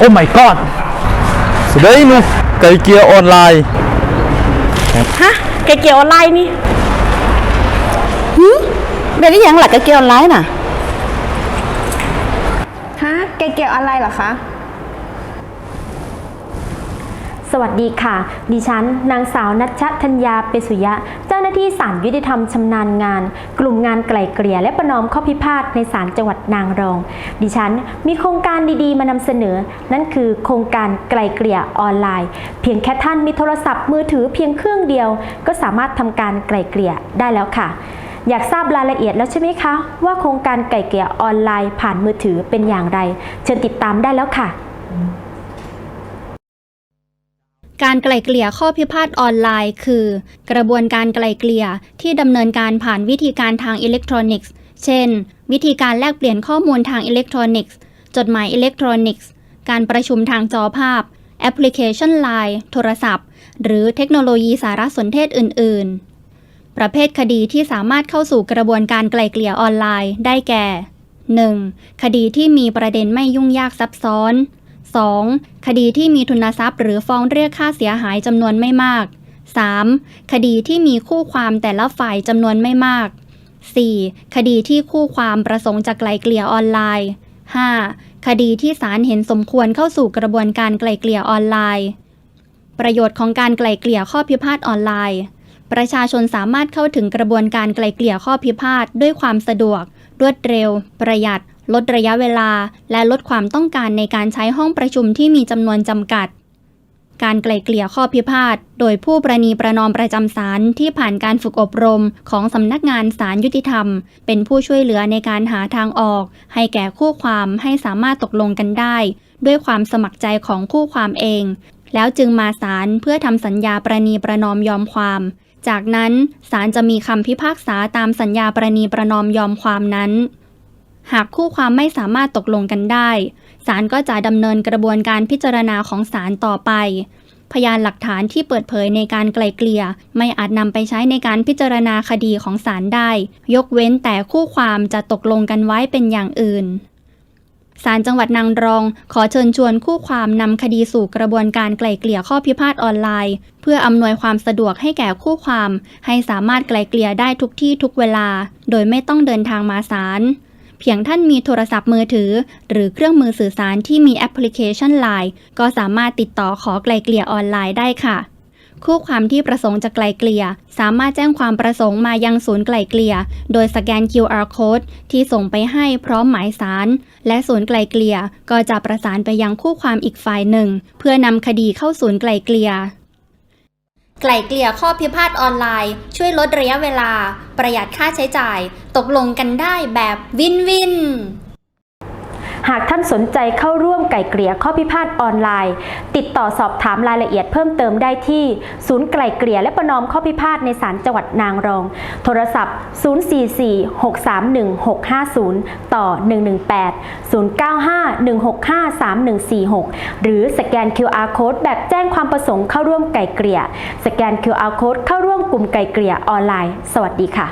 อ้ my god สุดเลยนูไก่เกลียออนไลน์ฮะไก่เกี่ยวออนไลน์นี่หืมเป็นได้ยังหลักไก่เกี่ยวออนไลน์น่ะฮะไกเกี่ยวอะไรเหรอคะสวัสดีค่ะ ดิฉัน นางสาวนัชชธัญญาเปสุยะเจ้าหน้า ที่ศาลยุติธรรมชำนาญงาน กลุ่มงานไกล่เกลี่ยและประนอมข้อพิพาทในศาลจังหวัดนางรอง ดิฉันมีโครงการดีๆ มานำเสนอ นั่นคือโครงการไกล่เกลี่ยออนไลน์ เพียงแค่ท่านมีโทรศัพท์มือถือเพียงเครื่องเดียว ก็สามารถทำการไกล่เกลี่ยได้แล้วค่ะอยากทราบรายละเอียดแล้วใช่ไหมคะ ว่าโครงการไก่เกลี่ยออนไลน์ผ่านมือถือเป็นอย่างไร เชิญติดตามได้แล้วค่ะ การไกล่เกลี่ยข้อพิพาทออนไลน์ คือ กระบวนการไกล่เกลี่ยที่ดำเนินการผ่านวิธีการทางอิเล็กทรอนิกส์ เช่น วิธีการแลกเปลี่ยนข้อมูลทางอิเล็กทรอนิกส์ จดหมายอิเล็กทรอนิกส์ การประชุมทางจอภาพ แอปพลิเคชัน Line โทรศัพท์ หรือเทคโนโลยีสารสนเทศอื่น ๆ ประเภทคดีที่สามารถเข้าสู่กระบวนการไกล่เกลี่ยออนไลน์ ได้แก่ 1. คดีที่มีประเด็นไม่ยุ่งยากซับซ้อน 2. คดีที่มีทุนทรัพย์ หรือฟ้องเรียกค่าเสียหายจำนวนไม่มาก 3. คดีที่มีคู่ความแต่ละฝ่ายจำนวนไม่มาก 4. คดีที่คู่ความประสงค์จะไกลเกลี่ยออนไลน์ 5. คดีที่ศาลเห็นสมควรเข้าสู่กระบวนการไกลเกลี่ยออนไลน์ ประโยชน์ของการไกลเกลี่ยข้อพิพาทออนไลน์ ประชาชนสามารถเข้าถึงกระบวนการไกลเกลี่ยข้อพิพาทด้วยความสะดวก รวดเร็ว ประหยัด ลดระยะเวลา และลดความต้องการในการใช้ห้องประชุมที่มีจำนวนจำกัด การไกล่เกลี่ยข้อพิพาทโดยผู้ประนีประนอมประจำศาลที่ผ่านการฝึกอบรมของสำนักงานศาลยุติธรรม เป็นผู้ช่วยเหลือในการหาทางออก ให้แก่คู่ความให้สามารถตกลงกันได้ ด้วยความสมัครใจของคู่ความเอง แล้วจึงมาศาลเพื่อทำสัญญาประนีประนอมยอมความจากนั้นศาลจะมีคำพิพากษาตามสัญญาประนีประนอมยอมความนั้น หากคู่ความไม่สามารถตกลงกันได้ศาลก็จะดำเนินกระบวนการพิจารณาของศาลต่อไป พยานหลักฐานที่เปิดเผยในการไกล่เกลี่ย ไม่อาจนำไปใช้ในการพิจารณาคดีของศาลได้ ยกเว้นแต่คู่ความจะตกลงกันไว้เป็นอย่างอื่นศาลจังหวัดนางรอง ขอเชิญชวนคู่ความนำคดีสู่กระบวนการไกล่เกลี่ยข้อพิพาทออนไลน์ เพื่ออำนวยความสะดวกให้แก่คู่ความ ให้สามารถไกล่เกลี่ยได้ทุกที่ทุกเวลา โดยไม่ต้องเดินทางมาศาล พียงท่านมีโทรศัพท์มือถือ หรือเครื่องมือสื่อสารที่มีแอปพลิเคชัน Line ก็สามารถติดต่อขอไกลเกลี่ยออนไลน์ได้ค่ะ คู่ความที่ประสงค์จะไกลเกลี่ย สามารถแจ้งความประสงค์มายังศูนย์ไกลเกลี่ย โดยสแกน QR code ที่ส่งไปให้พร้อมหมายสาร และศูนย์ไกลเกลี่ย ก็จะประสานไปยังคู่ความอีกฝ่ายหนึ่ง เพื่อนำคดีเข้าศูนย์ไกลเกลี่ย ไกล่เกลี่ยข้อพิพาทออนไลน์ ช่วยลดระยะเวลา ประหยัดค่าใช้จ่าย ตกลงกันได้แบบวินวิน หากท่านสนใจเข้าร่วมไก่เกลี่ยข้อพิพาทออนไลน์ ติดต่อสอบถามรายละเอียดเพิ่มเติมได้ที่ ศูนย์ไก่เกลี่ยและประนอมข้อพิพาทในศาลจังหวัดนางรอง โทรศัพท์ 044-631-650 ต่อ 118 095-165-3146 หรือสแกน QR Code แบบแจ้งความประสงค์เข้าร่วมไก่เกลี่ย สแกน QR Code เข้าร่วมกลุ่มไก่เกลี่ยออนไลน์ สวัสดีค่ะ